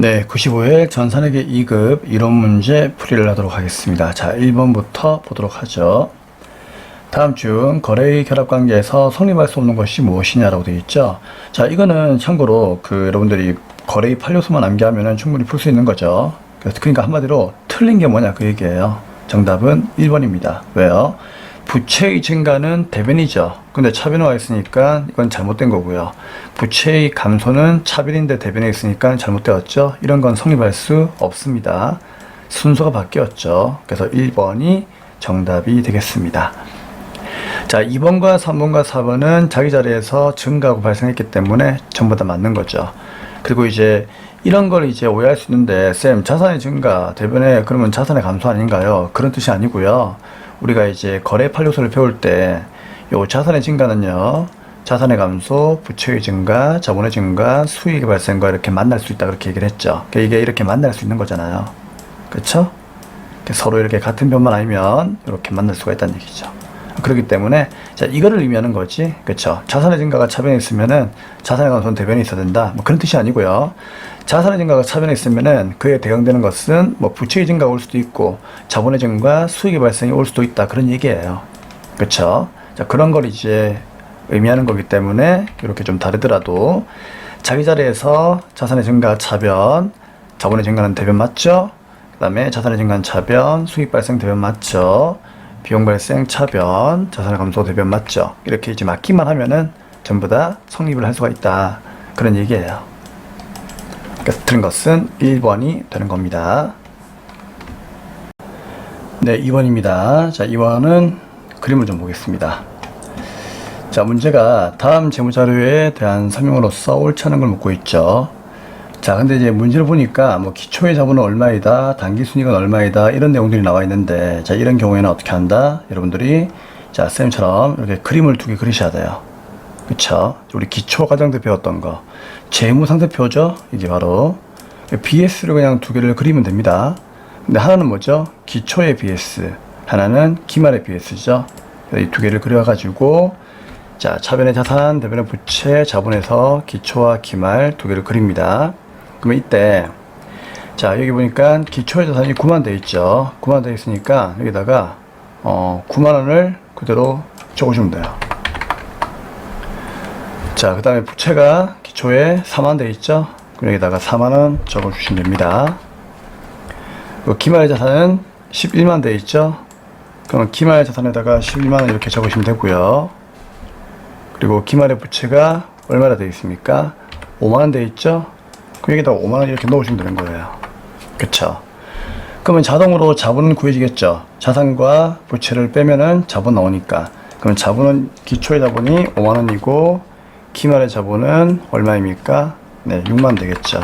네, 95회 전산회계 2급 이론 문제 풀이를 하도록 하겠습니다. 자, 1번부터 보도록 하죠. 다음 중 거래의 결합 관계에서 성립할 수 없는 것이 무엇이냐라고 되어 있죠. 자, 이거는 참고로 그 여러분들이 거래의 판료수만 암기하면 충분히 풀 수 있는 거죠. 그러니까 한마디로 틀린 게 뭐냐 그 얘기예요. 정답은 1번입니다. 왜요? 부채의 증가는 대변이죠. 근데 차변화가 있으니까 이건 잘못된 거고요. 부채의 감소는 차변인데 대변에 있으니까 잘못되었죠. 이런 건 성립할 수 없습니다. 순서가 바뀌었죠. 그래서 1번이 정답이 되겠습니다. 자, 2번과 3번과 4번은 자기 자리에서 증가하고 발생했기 때문에 전부 다 맞는 거죠. 그리고 이제 이런 걸 이제 오해할 수 있는데, 쌤, 자산의 증가, 대변에 그러면 자산의 감소 아닌가요? 그런 뜻이 아니고요. 우리가 이제 거래 판료소를 배울 때, 요 자산의 증가는요, 자산의 감소, 부채의 증가, 자본의 증가, 수익의 발생과 이렇게 만날 수 있다 그렇게 얘기를 했죠. 그러니까 이게 이렇게 만날 수 있는 거잖아요. 그렇죠? 서로 이렇게 같은 변만 아니면 이렇게 만날 수가 있다는 얘기죠. 그렇기 때문에 자 이거를 의미하는 거지. 그렇죠 자산의 증가가 차변에 있으면은 자산의 감소는 대변에 있어야 된다. 뭐 그런 뜻이 아니고요. 자산의 증가가 차변에 있으면은 그에 대응되는 것은 뭐 부채의 증가가 올 수도 있고 자본의 증가 수익의 발생이 올 수도 있다. 그런 얘기예요. 그렇죠 자 그런 걸 이제 의미하는 거기 때문에 이렇게 좀 다르더라도 자기 자리에서 자산의 증가 차변 자본의 증가는 대변 맞죠? 그 다음에 자산의 증가는 차변 수익 발생 대변 맞죠 비용 발생 차변, 자산의 감소 대변 맞죠? 이렇게 이제 맞기만 하면은 전부 다 성립을 할 수가 있다. 그런 얘기예요. 그래서 틀린 것은 1번이 되는 겁니다. 네, 2번입니다. 자, 2번은 그림을 좀 보겠습니다. 자, 문제가 다음 재무자료에 대한 설명으로서 옳지 않은 걸 묻고 있죠. 자, 근데 이제 문제를 보니까 뭐 기초의 자본은 얼마이다, 단기 순이익은 얼마이다 이런 내용들이 나와 있는데 자, 이런 경우에는 어떻게 한다? 여러분들이 자, 쌤처럼 이렇게 그림을 두 개 그리셔야 돼요. 그쵸? 우리 기초 과정 때 배웠던 거. 재무 상태표죠? 이게 바로 BS를 그냥 두 개를 그리면 됩니다. 근데 하나는 뭐죠? 기초의 BS. 하나는 기말의 BS죠. 이 두 개를 그려가지고 자, 차변의 자산, 대변의 부채, 자본에서 기초와 기말 두 개를 그립니다. 그러면 이때 자 여기 보니까 기초의 자산이 9만 돼 있죠. 9만 돼 있으니까 여기다가 어 9만 원을 그대로 적어주면 돼요. 자그 다음에 부채가 기초에 4만 돼 있죠? 그럼 여기다가 4만 원 적어주시면 됩니다. 그 기말 자산은 11만 돼 있죠? 그러면 기말 자산에다가 11만 원 이렇게 적으시면 되고요. 그리고 기말의 부채가 얼마나 되어 있습니까? 5만 원돼 있죠? 그럼 여기다 5만원 이렇게 넣으시면 되는 거예요. 그쵸? 그러면 자동으로 자본은 구해지겠죠. 자산과 부채를 빼면은 자본 나오니까. 그럼 자본은, 기초의 자본이 5만원이고, 기말의 자본은 얼마입니까? 네, 6만 되겠죠.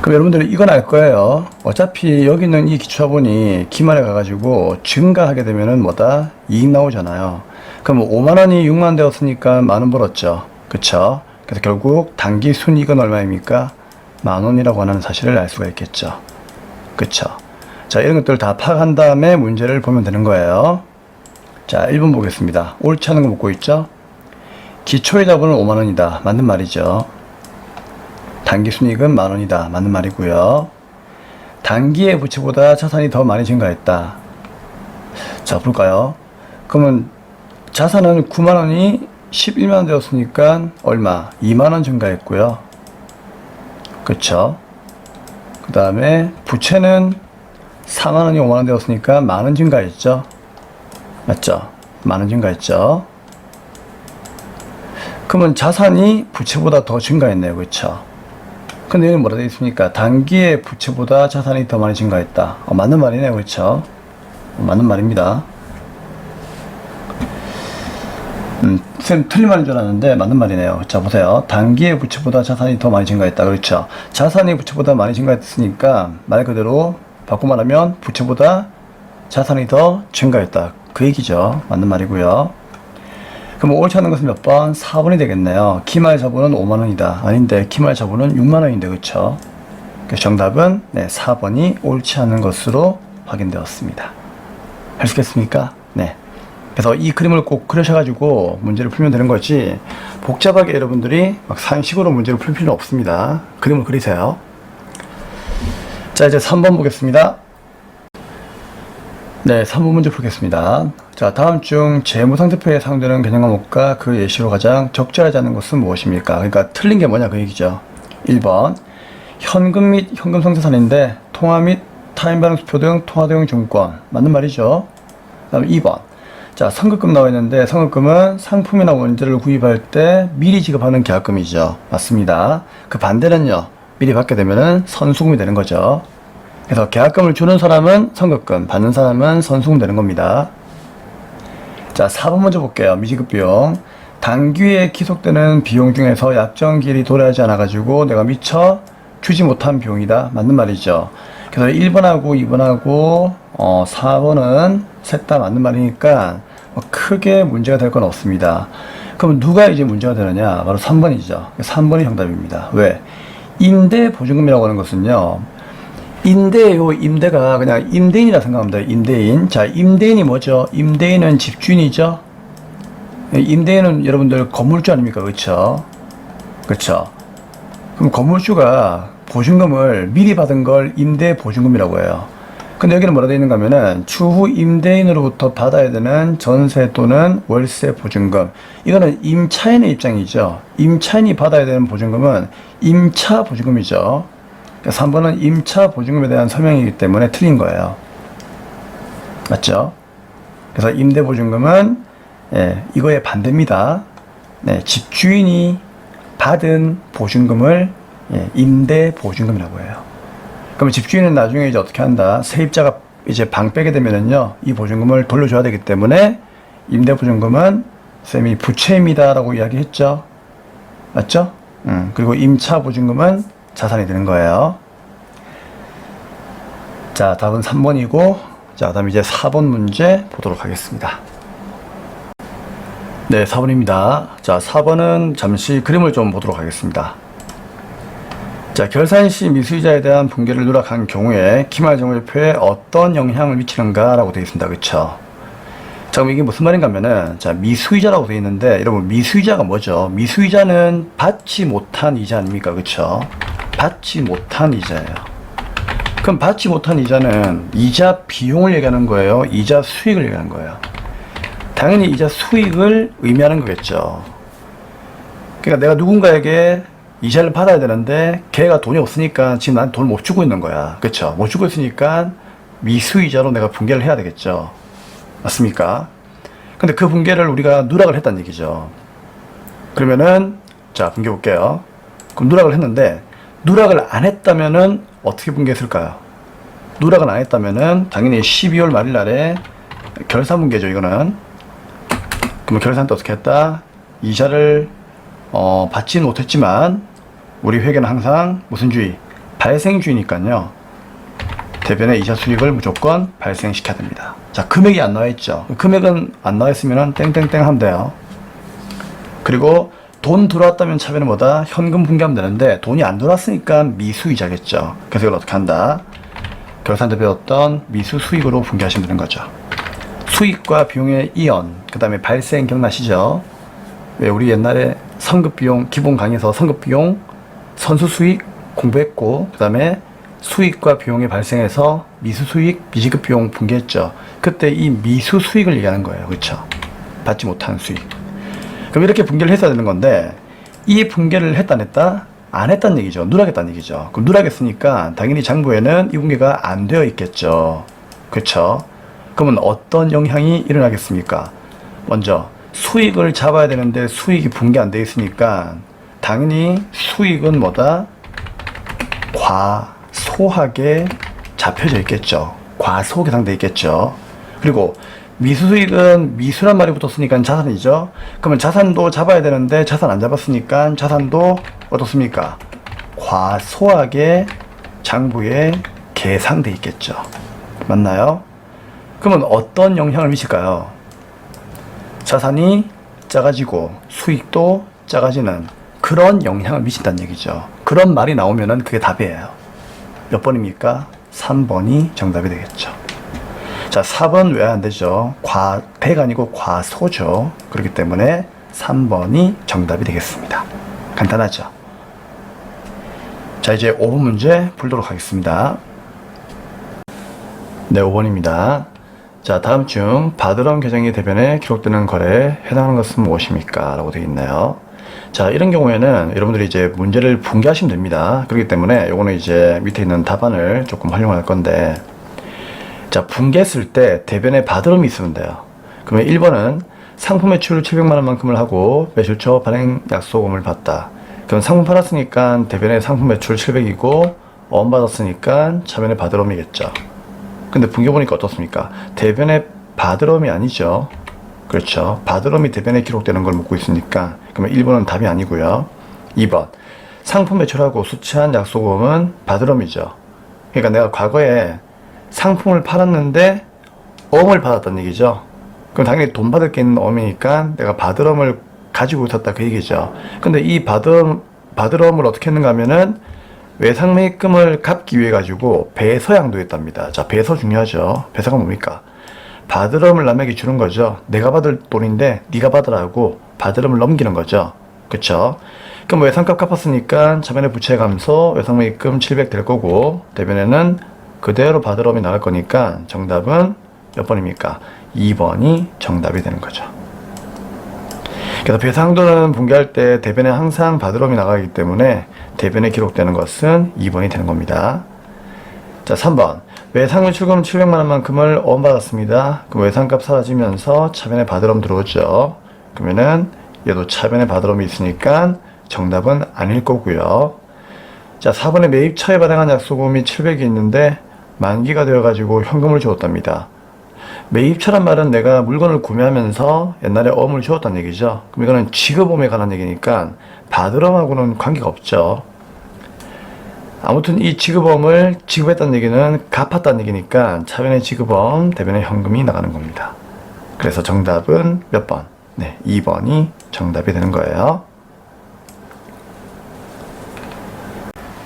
그럼 여러분들은 이건 알 거예요. 어차피 여기 있는 이 기초자본이 기말에 가가지고 증가하게 되면은 뭐다? 이익 나오잖아요. 그럼 5만원이 6만 되었으니까 만 원 벌었죠. 그쵸? 그래서 결국 단기 순이익은 얼마입니까? 만 원이라고 하는 사실을 알 수가 있겠죠. 그쵸? 자, 이런 것들을 다 파악한 다음에 문제를 보면 되는 거예요. 자, 1번 보겠습니다. 옳지 않은 거 묻고 있죠? 기초의 자본은 5만 원이다. 맞는 말이죠. 단기 순이익은 만 원이다. 맞는 말이고요. 단기의 부채보다 자산이 더 많이 증가했다. 자, 볼까요? 그러면 자산은 9만 원이 11만원 되었으니까 얼마? 2만원 증가했고요. 그쵸? 그 다음에 부채는 4만원이 5만원 되었으니까 만원 증가했죠. 맞죠? 만원 증가했죠. 그러면 자산이 부채보다 더 증가했네요. 그쵸? 근데 여기 뭐라 되어 있습니까? 단기에 부채보다 자산이 더 많이 증가했다. 어, 맞는 말이네요. 그쵸? 어, 맞는 말입니다. 음, 쌤 틀린 말인 줄 알았는데 맞는 말이네요. 자 보세요. 단기의 부채보다 자산이 더 많이 증가했다. 그렇죠. 자산이 부채보다 많이 증가했으니까 말 그대로 바꿔 말하면 부채보다 자산이 더 증가했다. 그 얘기죠. 맞는 말이고요. 그럼 옳지 않은 것은 몇 번? 4번이 되겠네요. 기말 자본은 5만 원이다. 아닌데 기말 자본은 6만 원인데 그렇죠. 그래서 정답은 네, 4번이 옳지 않은 것으로 확인되었습니다. 할 수 있겠습니까? 네. 그래서 이 그림을 꼭 그려셔가지고 문제를 풀면 되는 거지 복잡하게 여러분들이 막 산식으로 문제를 풀 필요는 없습니다. 그림을 그리세요. 자 이제 3번 보겠습니다. 네, 3번 문제 풀겠습니다. 자, 다음 중 재무상태표에 사용되는 개념 과목과 그 예시로 가장 적절하지 않은 것은 무엇입니까? 그러니까 틀린 게 뭐냐 그 얘기죠. 1번 현금 및 현금 상태산인데 통화 및 타임 밸런스표 등 통화 대용 증권 맞는 말이죠. 그다음 2번 자 선급금 나와 있는데 선급금은 상품이나 원재를 구입할 때 미리 지급하는 계약금이죠. 맞습니다. 그 반대는요. 미리 받게 되면은 선수금이 되는 거죠. 그래서 계약금을 주는 사람은 선급금, 받는 사람은 선수금 되는 겁니다. 자, 4번 먼저 볼게요. 미지급 비용. 단기에 기속되는 비용 중에서 약정기일이 도래하지 않아가지고 내가 미처 주지 못한 비용이다. 맞는 말이죠. 그래서 1번하고 2번하고 어, 4번은 셋 다 맞는 말이니까 뭐 크게 문제가 될 건 없습니다. 그럼 누가 이제 문제가 되느냐? 바로 3번이죠. 3번이 정답입니다. 왜? 임대 보증금이라고 하는 것은요. 임대요, 임대가 그냥 임대인이라 생각합니다. 임대인. 자, 임대인이 뭐죠? 임대인은 집주인이죠? 임대인은 여러분들 건물주 아닙니까? 그쵸? 그쵸? 그럼 건물주가 보증금을 미리 받은 걸 임대 보증금이라고 해요. 근데 여기는 뭐라 되어 있는가 하면은 추후 임대인으로부터 받아야 되는 전세 또는 월세 보증금. 이거는 임차인의 입장이죠. 임차인이 받아야 되는 보증금은 임차 보증금이죠. 3번은 임차 보증금에 대한 설명이기 때문에 틀린 거예요. 맞죠? 그래서 임대 보증금은 예, 이거의 반대입니다. 네, 집주인이 받은 보증금을 예, 임대 보증금이라고 해요. 그럼 집주인은 나중에 이제 어떻게 한다? 세입자가 이제 방 빼게 되면은요, 이 보증금을 돌려줘야 되기 때문에 임대 보증금은 쌤이 부채입니다라고 이야기했죠. 맞죠? 음, 그리고 임차 보증금은 자산이 되는 거예요. 자, 답은 3번이고, 자, 다음 이제 4번 문제 보도록 하겠습니다. 네, 4번입니다. 자, 4번은 잠시 그림을 좀 보도록 하겠습니다. 자, 결산 시 미수이자에 대한 분개를 누락한 경우에 기말정월표에 어떤 영향을 미치는가라고 되어 있습니다. 그쵸? 자, 그럼 이게 무슨 말인가 하면은, 자, 미수이자라고 되어 있는데, 여러분, 미수이자가 뭐죠? 미수이자는 받지 못한 이자 아닙니까? 그쵸? 받지 못한 이자예요. 그럼 받지 못한 이자는 이자 비용을 얘기하는 거예요? 이자 수익을 얘기하는 거예요? 당연히 이자 수익을 의미하는 거겠죠. 그러니까 내가 누군가에게 이자를 받아야 되는데 걔가 돈이 없으니까 지금 난 돈을 못 주고 있는 거야. 그렇죠? 못 주고 있으니까 미수이자로 내가 분개를 해야 되겠죠. 맞습니까? 근데 그 분개를 우리가 누락을 했다는 얘기죠. 그러면은 자 분개 볼게요. 그럼 누락을 했는데 누락을 안 했다면은 어떻게 분개했을까요? 누락을 안 했다면은 당연히 12월 말일 날에 결산 분개죠. 이거는 그러면 결산 때 어떻게 했다? 이자를 어, 받지는 못했지만 우리 회계는 항상 무슨 주의? 발생주의니까요. 대변의 이자 수익을 무조건 발생시켜야 됩니다. 자, 금액이 안 나와 있죠. 금액은 안 나와 있으면 땡땡땡 하면 돼요. 그리고 돈 들어왔다면 차변은 뭐다? 현금 분개하면 되는데 돈이 안 들어왔으니까 미수이자겠죠. 그래서 이걸 어떻게 한다? 결산 때 배웠던 미수 수익으로 분개하시면 되는 거죠. 수익과 비용의 이연, 그 다음에 발생 기억나시죠? 왜 우리 옛날에 선급 비용, 기본 강의에서 선급 비용, 선수 수익 공부했고, 그 다음에 수익과 비용이 발생해서 미수 수익, 미지급 비용 분개했죠. 그때 이 미수 수익을 얘기하는 거예요. 그렇죠? 받지 못한 수익. 그럼 이렇게 분개를 했어야 되는 건데, 이 분개를 했다, 안 했다? 안 했다는 얘기죠. 누락했다는 얘기죠. 그럼 누락했으니까 당연히 장부에는 이 분개가 안 되어 있겠죠. 그렇죠? 그러면 어떤 영향이 일어나겠습니까? 먼저 수익을 잡아야 되는데 수익이 분개 안 돼 있으니까 당연히 수익은 뭐다? 과소하게 잡혀져 있겠죠. 과소 계상돼 있겠죠. 그리고 미수수익은 미수란 말이 붙었으니까 자산이죠. 그러면 자산도 잡아야 되는데 자산 안 잡았으니까 자산도 어떻습니까? 과소하게 장부에 계상돼 있겠죠. 맞나요? 그러면 어떤 영향을 미칠까요? 자산이 작아지고 수익도 작아지는 그런 영향을 미친다는 얘기죠. 그런 말이 나오면은 그게 답이에요. 몇 번입니까? 3번이 정답이 되겠죠. 자, 자, 4번 왜 안 되죠? 과대가 아니고 과소죠. 그렇기 때문에 3번이 정답이 되겠습니다. 간단하죠? 자, 이제 5번 문제 풀도록 하겠습니다. 네, 5번입니다. 자, 다음 중 바드럼 계정이 대변에 기록되는 거래에 해당하는 것은 무엇입니까? 라고 되어 있네요. 자, 이런 경우에는 여러분들이 이제 문제를 붕괴하시면 됩니다. 그렇기 때문에 요거는 이제 밑에 있는 답안을 조금 활용할 건데, 자, 붕괴했을 때 대변에 바드럼이 있으면 돼요. 그러면 1번은 상품 매출 700만 원만큼을 하고 매출 초 발행 약속금을 받다. 그럼 상품 팔았으니까 대변에 상품 매출 700이고 어음 받았으니까 차변에 바드럼이겠죠. 근데 붕괴 보니까 어떻습니까? 대변에 바드럼이 아니죠. 그렇죠. 바드럼이 대변에 기록되는 걸 묻고 있으니까 그러면 1번은 답이 아니고요. 2번 상품 매출하고 수취한 약속금은 바드럼이죠. 그러니까 내가 과거에 상품을 팔았는데 어음을 받았다는 얘기죠. 그럼 당연히 돈 받을 게 있는 어음이니까 내가 바드럼을 가지고 있었다 그 얘기죠. 근데 이 바드럼, 바드럼을 어떻게 했는가 하면은 외상매입금을 갚기 위해 가지고 배서 양도 했답니다. 자, 배서 중요하죠. 배서가 뭡니까? 바드럼을 남에게 주는 거죠. 내가 받을 돈인데 네가 받으라고 바드럼을 넘기는 거죠. 그쵸? 그럼 외상값 갚았으니까 차변의 부채 감소, 외상매입금 700 될 거고 대변에는 그대로 바드럼이 나갈 거니까 정답은 몇 번입니까? 2번이 정답이 되는 거죠. 그래서 배상도는 붕괴할 때 대변에 항상 바드럼이 나가기 때문에 대변에 기록되는 것은 2번이 되는 겁니다. 자, 3번. 외상물 출금 700만 원만큼을 어음받았습니다. 그 외상값 사라지면서 차변에 바드럼 들어오죠. 그러면은 얘도 차변에 바드럼이 있으니까 정답은 아닐 거고요. 자, 4번에 매입처에 발행한 약속금이 700이 있는데 만기가 되어가지고 현금을 주었답니다. 매입처란 말은 내가 물건을 구매하면서 옛날에 어음을 주었다는 얘기죠. 그럼 이거는 지급음에 관한 얘기니까 바드럼하고는 관계가 없죠. 아무튼 이 지급음을 지급했다는 얘기는 갚았다는 얘기니까 차변의 지급음, 대변의 현금이 나가는 겁니다. 그래서 정답은 몇 번? 네, 2번이 정답이 되는 거예요.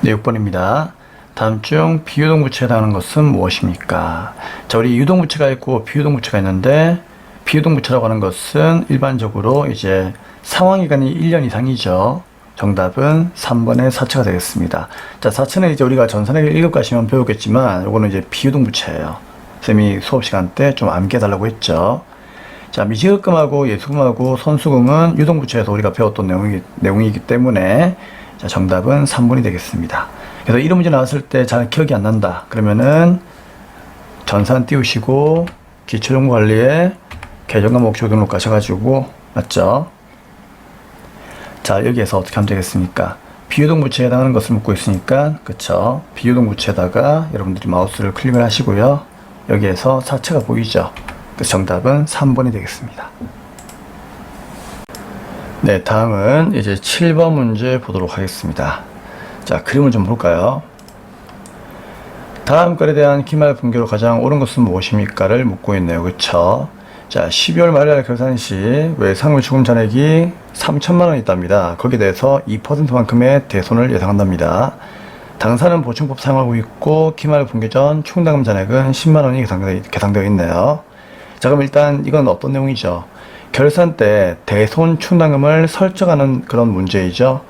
네, 6번입니다. 다음 중 비유동부채에 해당하는 것은 무엇입니까? 자, 우리 유동부채가 있고 비유동부채가 있는데 비유동부채라고 하는 것은 일반적으로 이제 상환기간이 1년 이상이죠. 정답은 3번의 사채가 되겠습니다. 자, 사채는 이제 우리가 전산회계 1급 가시면 배우겠지만 요거는 이제 비유동부채예요. 쌤이 수업 시간 때 좀 암기해달라고 했죠. 자, 미지급금하고 예수금하고 선수금은 유동부채에서 우리가 배웠던 내용이, 내용이기 때문에 자, 정답은 3번이 되겠습니다. 그래서 이런 문제 나왔을 때 잘 기억이 안 난다. 그러면은 전산 띄우시고 기초정보관리에 계정과 목적 등록 가셔가지고 맞죠? 자 여기에서 어떻게 하면 되겠습니까? 비유동 부채에 해당하는 것을 묻고 있으니까 그쵸? 비유동 부채에다가 여러분들이 마우스를 클릭을 하시고요. 여기에서 사채가 보이죠? 그래서 정답은 3번이 되겠습니다. 네, 다음은 이제 7번 문제 보도록 하겠습니다. 자, 그림을 좀 볼까요? 다음 글에 대한 기말 분교로 가장 옳은 것은 무엇입니까를 묻고 있네요. 그쵸? 자, 12월 말일 결산 시 외상물 추금 잔액이 3천만 원 있답니다. 거기에 대해서 2%만큼의 대손을 예상한답니다. 당사는 보충법 사용하고 있고 기말 분교 전 충당금 잔액은 10만 원이 계산되어 있네요. 자, 그럼 일단 이건 어떤 내용이죠? 결산 때 대손 충당금을 설정하는 그런 문제이죠.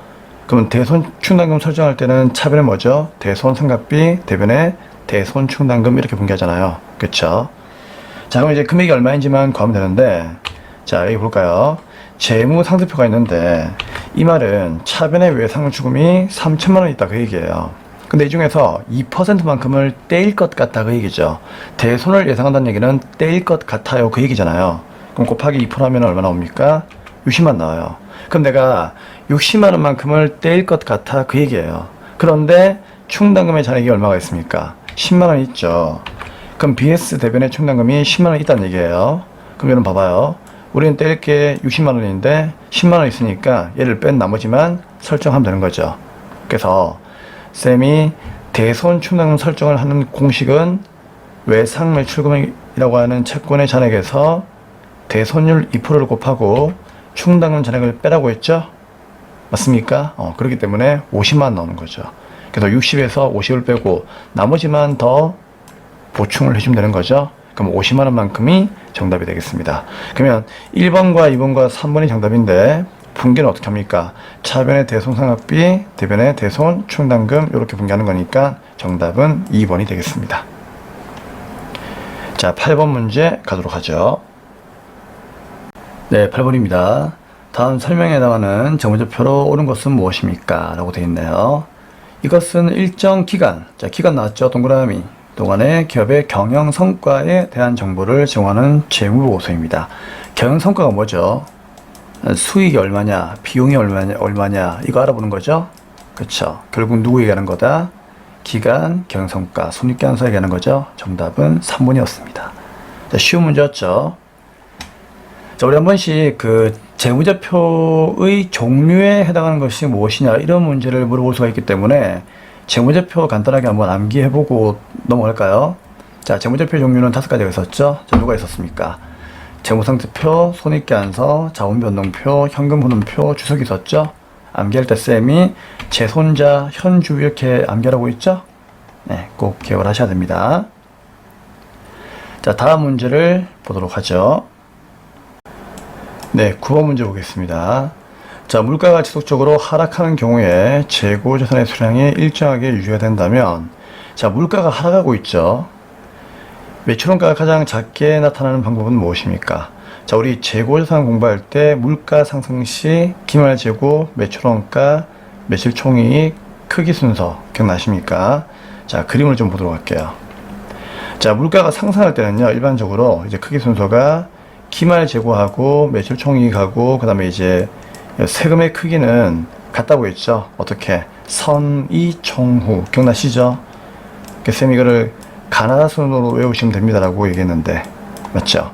그러면 대손 충당금 설정할 때는 차변에 뭐죠? 대손 상각비, 대변에 대손 충당금 이렇게 분개하잖아요. 그쵸? 자, 그럼 이제 금액이 얼마인지만 구하면 되는데, 자, 여기 볼까요? 재무 상대표가 있는데, 이 말은 차변의 외상을 추금이 3천만 원 있다 그 얘기예요. 근데 이 중에서 2%만큼을 떼일 것 같다 그 얘기죠. 대손을 예상한다는 얘기는 떼일 것 같아요 그 얘기잖아요. 그럼 곱하기 2% 하면 얼마 나 옵니까? 60만 나와요. 그럼 내가 60만 원만큼을 떼일 것 같아 그 얘기예요. 그런데 충당금의 잔액이 얼마가 있습니까? 10만 원 있죠. 그럼 BS 대변의 충당금이 10만 원 있다는 얘기예요. 그럼 여러분 봐봐요. 우리는 떼일 게 60만 원인데 10만 원 있으니까 얘를 뺀 나머지만 설정하면 되는 거죠. 그래서 쌤이 대손 충당금 설정을 하는 공식은 외상 매출금이라고 하는 채권의 잔액에서 대손율 2%를 곱하고 충당금 잔액을 빼라고 했죠? 맞습니까? 어, 그렇기 때문에 50만 나오는 거죠. 그래서 60에서 50을 빼고 나머지만 더 보충을 해주면 되는 거죠. 그럼 50만 원만큼이 정답이 되겠습니다. 그러면 1번과 2번과 3번이 정답인데 분계는 어떻게 합니까? 차변의 대손상각비, 대변의 대손 충당금 이렇게 분계하는 거니까 정답은 2번이 되겠습니다. 자, 8번 문제 가도록 하죠. 네, 8번입니다. 다음 설명에 해당하는 정보제표로 옳은 것은 무엇입니까? 라고 되어 있네요. 이것은 일정 기간, 자, 기간 나왔죠? 동그라미. 동안의 기업의 경영 성과에 대한 정보를 제공하는 재무보고서입니다. 경영 성과가 뭐죠? 수익이 얼마냐, 비용이 얼마냐, 얼마냐, 이거 알아보는 거죠? 그쵸. 결국 누구 얘기하는 거다? 기간, 경영 성과, 손익계산서 얘기하는 거죠? 정답은 3번이었습니다. 자, 쉬운 문제였죠? 자, 우리 한 번씩 그 재무제표의 종류에 해당하는 것이 무엇이냐 이런 문제를 물어볼 수가 있기 때문에 재무제표 간단하게 한번 암기해보고 넘어갈까요? 자, 재무제표 종류는 다섯 가지가 있었죠? 자, 누가 있었습니까? 재무상태표, 손익계산서, 자원변동표, 현금흐름표, 주석이 있었죠? 암기할 때 쌤이 재손자, 현주 이렇게 암기하라고 있죠? 네, 꼭 기억을 하셔야 됩니다. 자, 다음 문제를 보도록 하죠. 네, 9번 문제 보겠습니다. 자, 물가가 지속적으로 하락하는 경우에 재고 자산의 수량이 일정하게 유지가 된다면, 자, 물가가 하락하고 있죠. 매출원가가 가장 작게 나타나는 방법은 무엇입니까? 자, 우리 재고 자산 공부할 때 물가 상승 시 기말 재고, 매출원가, 매출 총이익, 크기 순서 기억나십니까? 자, 그림을 좀 보도록 할게요. 자, 물가가 상승할 때는요, 일반적으로 이제 크기 순서가 기말 재고하고 매출 총이익하고 그 다음에 이제 세금의 크기는 같다고 했죠. 어떻게? 선이 총후 기억나시죠? 그 쌤이 이거를 가나다 순으로 외우시면 됩니다라고 얘기했는데 맞죠?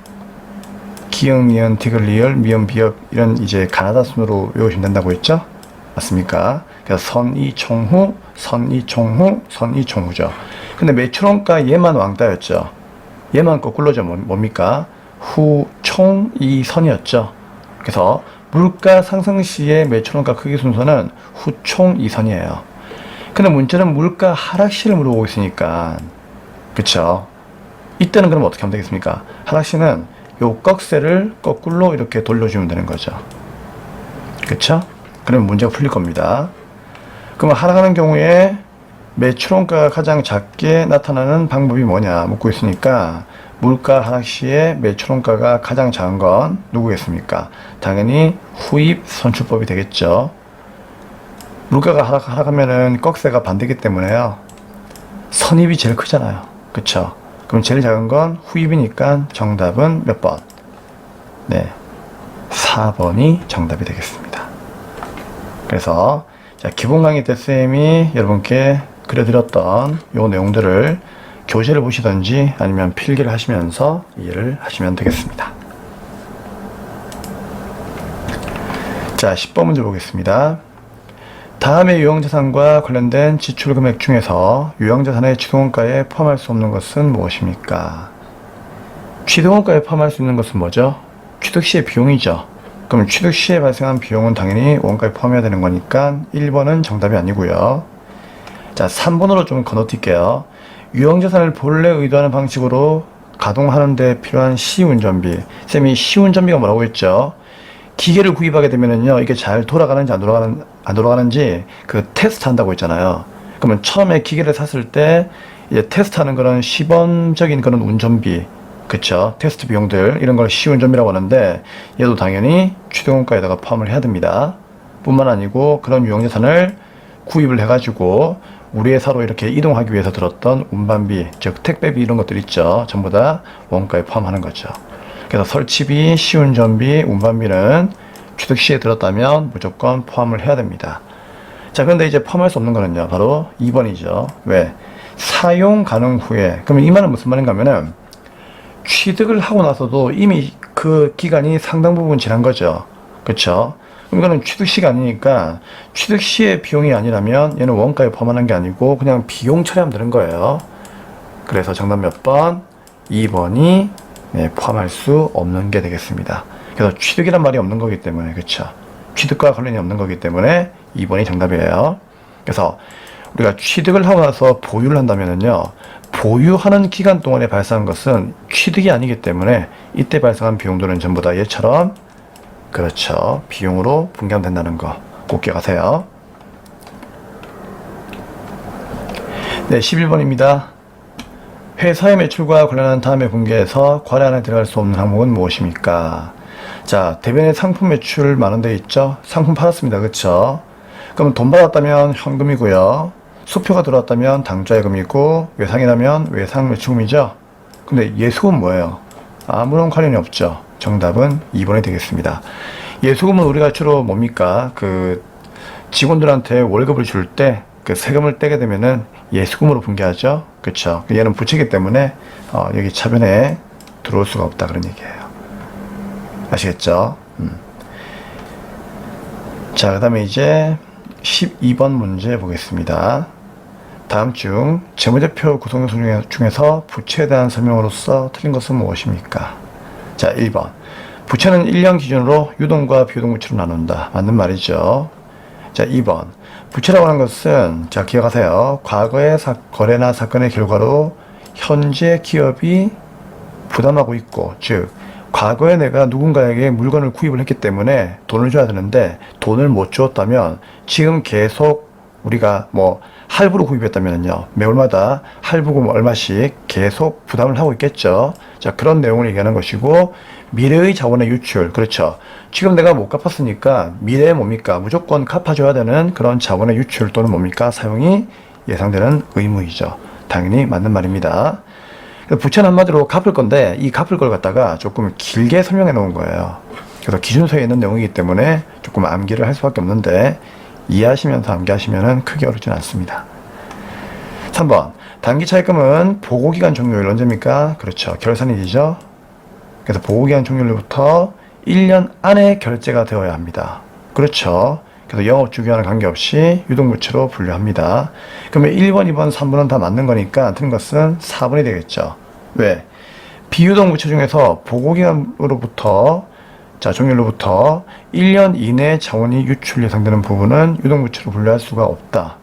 기역, 미연, 디귿, 리얼, 미연, 비역 이런 이제 가나다 순으로 외우시면 된다고 했죠? 맞습니까? 그래서 선이 총후, 선이 총후, 선이 총후죠. 근데 매출원가 얘만 왕따였죠. 얘만 거꾸로죠. 뭐- 뭡니까? 후, 총, 이 선이었죠. 그래서 물가 상승 시의 매출원가 크기 순서는 후, 총, 이 선이에요. 근데 문제는 물가 하락 시를 물어보고 있으니까 그쵸? 이때는 그럼 어떻게 하면 되겠습니까? 하락 시는 요 꺽쇠를 거꾸로 이렇게 돌려주면 되는 거죠. 그쵸? 그러면 문제가 풀릴 겁니다. 그럼 하락하는 경우에 매출원가가 가장 작게 나타나는 방법이 뭐냐 묻고 있으니까 물가 하락 시에 매출원가가 가장 작은 건 누구겠습니까? 당연히 후입 선출법이 되겠죠. 물가가 하락, 하락하면은 꺽쇠가 반대기 때문에요. 선입이 제일 크잖아요. 그쵸? 그럼 제일 작은 건 후입이니까 정답은 몇 번? 네. 4번이 정답이 되겠습니다. 그래서 자, 기본 강의 때 쌤이 여러분께 그려드렸던 요 내용들을 교재를 보시든지 아니면 필기를 하시면서 이해를 하시면 되겠습니다. 자, 10번 문제 보겠습니다. 다음의 유형자산과 관련된 지출 금액 중에서 유형자산의 취득원가에 포함할 수 없는 것은 무엇입니까? 취득원가에 포함할 수 있는 것은 뭐죠? 취득 시의 비용이죠. 그럼 취득 시에 발생한 비용은 당연히 원가에 포함해야 되는 거니까 1번은 정답이 아니고요. 자, 3번으로 좀 건너뛸게요. 유형자산을 본래 의도하는 방식으로 가동하는 데 필요한 시운전비. 쌤이 시운전비가 뭐라고 했죠? 기계를 구입하게 되면은요, 이게 잘 돌아가는지 안 돌아가는, 안 돌아가는지 그 테스트 한다고 했잖아요. 그러면 처음에 기계를 샀을 때 이제 테스트 하는 그런 시범적인 그런 운전비, 그쵸? 테스트 비용들, 이런 걸 시운전비라고 하는데, 얘도 당연히 취득원가에다가 포함을 해야 됩니다. 뿐만 아니고 그런 유형자산을 구입을 해가지고 우리 회사로 이렇게 이동하기 위해서 들었던 운반비, 즉 택배비 이런 것들 있죠. 전부 다 원가에 포함하는 거죠. 그래서 설치비, 시운전비, 운반비는 취득 시에 들었다면 무조건 포함을 해야 됩니다. 자, 그런데 이제 포함할 수 없는 거는요. 바로 2번이죠. 왜? 사용 가능 후에. 그러면 이 말은 무슨 말인가 하면은 취득을 하고 나서도 이미 그 기간이 상당 부분 지난 거죠. 그렇죠? 이거는 취득 시가 아니니까 취득 시의 비용이 아니라면 얘는 원가에 포함하는 게 아니고 그냥 비용 처리하면 되는 거예요. 그래서 정답 몇 번? 2번이 네, 포함할 수 없는 게 되겠습니다. 그래서 취득이란 말이 없는 거기 때문에 그렇죠. 취득과 관련이 없는 거기 때문에 2번이 정답이에요. 그래서 우리가 취득을 하고 나서 보유를 한다면은요, 보유하는 기간 동안에 발생한 것은 취득이 아니기 때문에 이때 발생한 비용들은 전부 다 얘처럼 그렇죠. 비용으로 분경된다는 거 꼭 기억하세요. 네, 11번입니다. 회사의 매출과 관련한 다음에 분기에서 과례 안에 들어갈 수 없는 항목은 무엇입니까? 자, 대변의 상품 매출 많은 데 있죠? 상품 팔았습니다. 그쵸? 그럼 돈 받았다면 현금이고요. 수표가 들어왔다면 당좌예금이고 외상이 나면 외상 매출금이죠? 근데 예수금은 뭐예요? 아무런 관련이 없죠. 정답은 2번이 되겠습니다. 예수금은 우리가 주로 뭡니까? 그 직원들한테 월급을 줄 때 그 세금을 떼게 되면은 예수금으로 분개하죠. 그렇죠. 얘는 부채기 때문에 어, 여기 차변에 들어올 수가 없다 그런 얘기예요. 아시겠죠? 음. 자, 그다음에 이제 12번 문제 보겠습니다. 다음 중 재무제표 구성 요소 중에- 중에서 부채에 대한 설명으로서 틀린 것은 무엇입니까? 자, 1번. 부채는 1년 기준으로 유동과 비유동 부채로 나눈다. 맞는 말이죠. 자, 2번. 부채라고 하는 것은, 자, 기억하세요. 과거의 사- 거래나 사건의 결과로 현재 기업이 부담하고 있고, 즉, 과거에 내가 누군가에게 물건을 구입을 했기 때문에 돈을 줘야 되는데, 돈을 못 주었다면, 지금 계속 우리가 뭐, 할부로 구입했다면요, 매월마다 할부금 얼마씩 계속 부담을 하고 있겠죠. 자, 그런 내용을 얘기하는 것이고, 미래의 자원의 유출, 그렇죠. 지금 내가 못 갚았으니까 미래에 뭡니까? 무조건 갚아줘야 되는 그런 자원의 유출 또는 뭡니까? 사용이 예상되는 의무이죠. 당연히 맞는 말입니다. 부채는 한마디로 갚을 건데 이 갚을 걸 갖다가 조금 길게 설명해 놓은 거예요. 그래서 기준서에 있는 내용이기 때문에 조금 암기를 할 수밖에 없는데 이해하시면서 암기하시면 크게 어렵진 않습니다. 3번 단기 차입금은 보고기간 종료일 언제입니까? 그렇죠. 결산일이죠. 그래서 보호기한 종료일부터 1년 안에 결제가 되어야 합니다. 그렇죠. 그래서 영업 주기와는 관계없이 유동부채로 분류합니다. 그러면 1번, 2번, 3번은 다 맞는 거니까 틀린 것은 4번이 되겠죠. 왜? 비유동부채 중에서 보고기간으로부터 자, 종료로부터 1년 이내 자원이 유출 예상되는 부분은 유동부채로 분류할 수가 없다.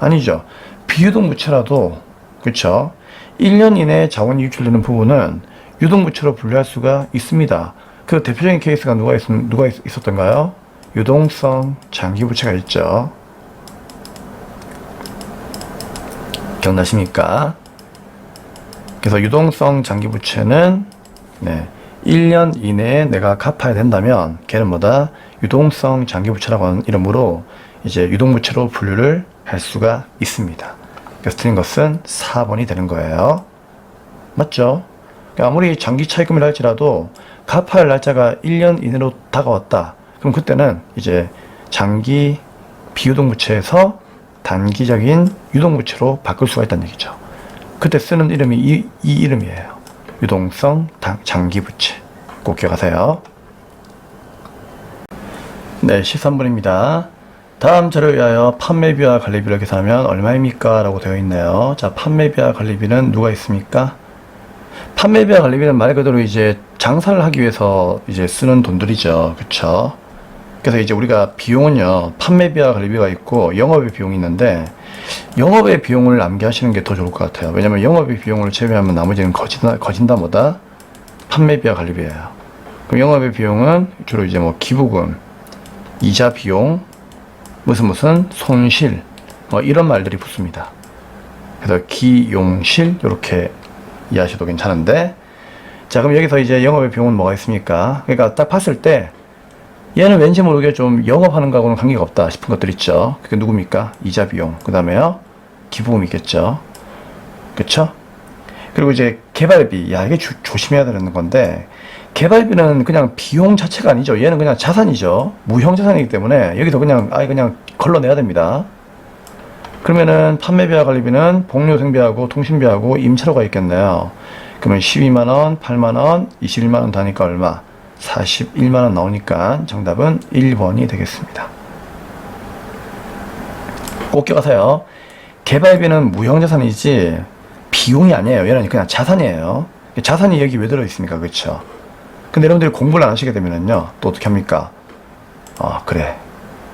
아니죠. 비유동부채라도 그렇죠. 1년 이내 자원이 유출되는 부분은 유동부채로 분류할 수가 있습니다. 그 대표적인 케이스가 누가, 있, 누가 있, 있었던가요? 유동성 장기부채가 있죠. 기억나십니까? 그래서 유동성 장기부채는 네, 1년 이내에 내가 갚아야 된다면 걔는 뭐다? 유동성 장기부채라고 하는 이름으로 이제 유동부채로 분류를 할 수가 있습니다. 그래서 틀린 것은 4번이 되는 거예요. 맞죠? 그러니까 아무리 장기 차입금이라 할지라도 갚아야 할 날짜가 1년 이내로 다가왔다. 그럼 그때는 이제 장기 비유동부채에서 단기적인 유동부채로 바꿀 수가 있다는 얘기죠. 그때 쓰는 이름이 이, 이 이름이에요. 유동성 당- 장기부채. 꼭 기억하세요. 네, 13번입니다. 다음 자료에 의하여 판매비와 관리비를 계산하면 얼마입니까? 라고 되어 있네요. 자, 판매비와 관리비는 누가 있습니까? 판매비와 관리비는 말 그대로 이제 장사를 하기 위해서 이제 쓰는 돈들이죠. 그쵸? 그래서 이제 우리가 비용은요, 판매비와 관리비가 있고 영업의 비용이 있는데 영업의 비용을 암기하시는 게 더 좋을 것 같아요. 왜냐면 영업의 비용을 제외하면 나머지는 거진다, 거진다 뭐다? 판매비와 관리비예요. 그럼 영업의 비용은 주로 이제 뭐 기부금, 이자 비용, 무슨 무슨 손실, 뭐 이런 말들이 붙습니다. 그래서 기용실 이렇게 이해하셔도 괜찮은데 자 그럼 여기서 이제 영업의 비용은 뭐가 있습니까? 그러니까 딱 봤을 때 얘는 왠지 모르게 좀 영업하는 거하고는 관계가 없다 싶은 것들 있죠. 그게 누굽니까? 이자 비용. 그 다음에요. 기부금 있겠죠. 그쵸? 그리고 이제 개발비. 야, 이게 조, 조심해야 되는 건데, 개발비는 그냥 비용 자체가 아니죠. 얘는 그냥 자산이죠. 무형 자산이기 때문에 여기서 그냥, 아예 그냥 걸러내야 됩니다. 그러면은 판매비와 관리비는 복료 생비하고 통신비하고 임차료가 있겠네요. 그러면 12만 원, 8만 원, 21만 원 다니까 얼마? 41만 원 나오니까 정답은 1번이 되겠습니다. 꼭 기억하세요. 개발비는 무형자산이지 비용이 아니에요. 얘는 그냥 자산이에요. 자산이 여기 왜 들어있습니까? 그렇죠? 근데 여러분들이 공부를 안 하시게 되면은요, 또 어떻게 합니까? 아, 그래.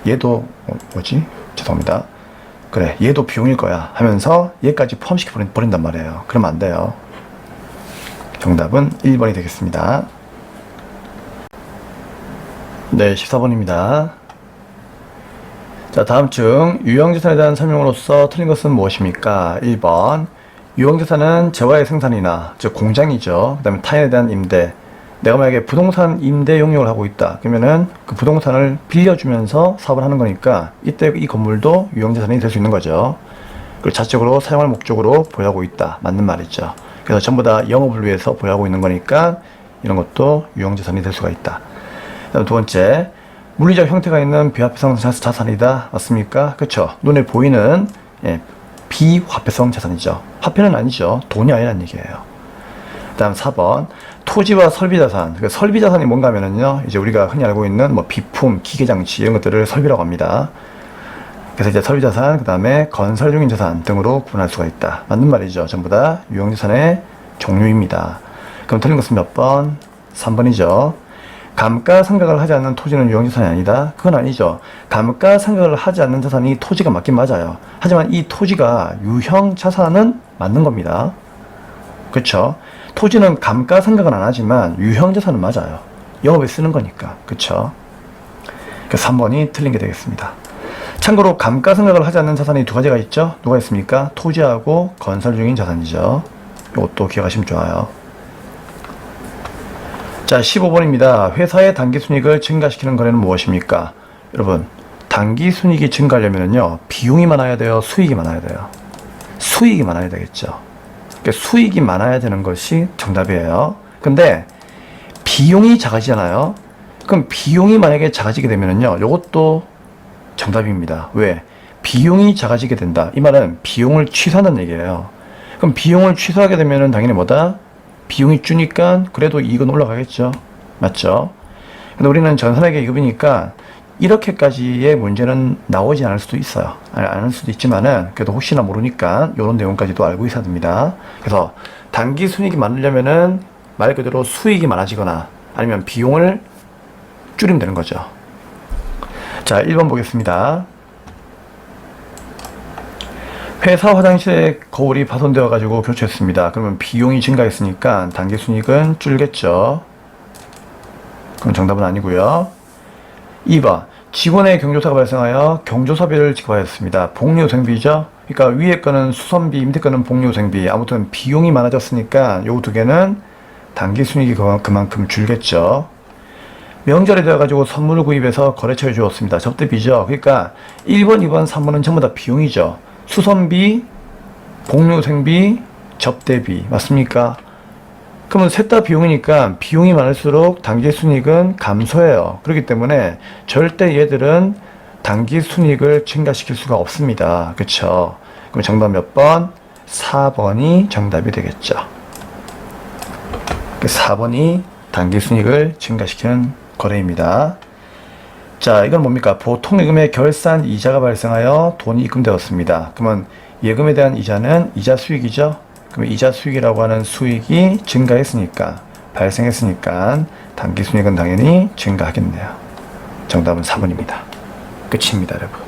얘도, 뭐, 뭐지? 죄송합니다. 그래 얘도 비용일 거야 하면서 얘까지 포함시켜 버린- 버린단 말이에요. 그러면 안 돼요. 정답은 1번이 되겠습니다. 네, 14번입니다. 자, 다음 중 유형자산에 대한 설명으로서 틀린 것은 무엇입니까? 1번. 유형자산은 재화의 생산이나, 즉 공장이죠. 그 다음에 타인에 대한 임대. 내가 만약에 부동산 임대 용역을 하고 있다. 그러면은 그 부동산을 빌려주면서 사업을 하는 거니까 이때 이 건물도 유형자산이 될 수 있는 거죠. 그리고 자체적으로 사용할 목적으로 보유하고 있다. 맞는 말이죠. 그래서 전부 다 영업을 위해서 보유하고 있는 거니까 이런 것도 유형자산이 될 수가 있다. 두 번째, 물리적 형태가 있는 비화폐성 자- 자산이다. 맞습니까? 그렇죠. 눈에 보이는 예, 비화폐성 자산이죠. 화폐는 아니죠. 돈이 아니란 얘기예요. 그다음 4번 토지와 설비 자산. 그 설비 자산이 뭔가 하면은요. 이제 우리가 흔히 알고 있는 뭐 비품, 기계 장치 이런 것들을 설비라고 합니다. 그래서 이제 설비 자산, 그 다음에 건설 중인 자산 등으로 구분할 수가 있다. 맞는 말이죠. 전부 다 유형 자산의 종류입니다. 그럼 틀린 것은 몇 번? 3번이죠. 감가상각을 하지 않는 토지는 유형자산이 아니다? 그건 아니죠. 감가상각을 하지 않는 자산이 토지가 맞긴 맞아요. 하지만 이 토지가 유형자산은 맞는 겁니다. 그쵸? 토지는 감가상각은 안 하지만 유형자산은 맞아요. 영업에 쓰는 거니까. 그쵸? 그 3번이 틀린 게 되겠습니다. 참고로 감가상각을 하지 않는 자산이 두 가지가 있죠? 누가 있습니까? 토지하고 건설 중인 자산이죠. 이것도 기억하시면 좋아요. 자, 15번입니다. 회사의 단기순이익을 증가시키는 거래는 무엇입니까? 여러분, 단기순이익이 증가하려면요, 비용이 많아야 돼요? 수익이 많아야 돼요? 수익이 많아야 되겠죠. 그러니까 수익이 많아야 되는 것이 정답이에요. 근데, 비용이 작아지잖아요? 그럼 비용이 만약에 작아지게 되면요, 이것도 정답입니다. 왜? 비용이 작아지게 된다. 이 말은 비용을 취소한다는 얘기예요. 그럼 비용을 취소하게 되면은 당연히 뭐다? 비용이 주니까 그래도 이익은 올라가겠죠. 맞죠? 근데 우리는 전산회계 2급이니까 이렇게까지의 문제는 나오지 않을 수도 있어요. 아니, 않을 수도 있지만은 그래도 혹시나 모르니까 이런 내용까지도 알고 있어야 됩니다. 그래서 단기 순이익이 많으려면은 말 그대로 수익이 많아지거나 아니면 비용을 줄이면 되는 거죠. 자, 1번 보겠습니다. 회사 화장실에 거울이 파손되어 가지고 교체했습니다. 그러면 비용이 증가했으니까 단기 순이익은 줄겠죠. 그럼 정답은 아니고요. 2번 직원의 경조사가 발생하여 경조사비를 지급하였습니다. 복리후생비죠. 그러니까 위에 거는 수선비, 밑에 거는 복리후생비. 아무튼 비용이 많아졌으니까 요 두 개는 단기 순이익이 그만- 그만큼 줄겠죠. 명절에 되어가지고 선물을 구입해서 거래처에 주었습니다. 접대비죠. 그러니까 1번, 2번, 3번은 전부 다 비용이죠. 수선비, 복류생비, 접대비. 맞습니까? 그러면 셋 다 비용이니까 비용이 많을수록 단기 순이익은 감소해요. 그렇기 때문에 절대 얘들은 단기 순이익을 증가시킬 수가 없습니다. 그쵸? 그럼 정답 몇 번? 4번이 정답이 되겠죠. 4번이 단기 순이익을 증가시키는 거래입니다. 자, 이건 뭡니까? 보통 예금의 결산 이자가 발생하여 돈이 입금되었습니다. 그러면 예금에 대한 이자는 이자 수익이죠? 그럼 이자 수익이라고 하는 수익이 증가했으니까, 발생했으니까, 단기 순이익은 당연히 증가하겠네요. 정답은 4번입니다. 끝입니다, 여러분.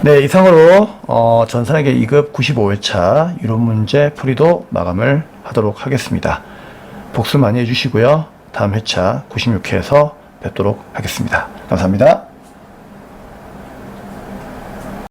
네, 이상으로, 어, 전산에게 2급 95회차 이론 문제 풀이도 마감을 하도록 하겠습니다. 복습 많이 해주시고요. 다음 회차 96회에서 뵙도록 하겠습니다. 감사합니다.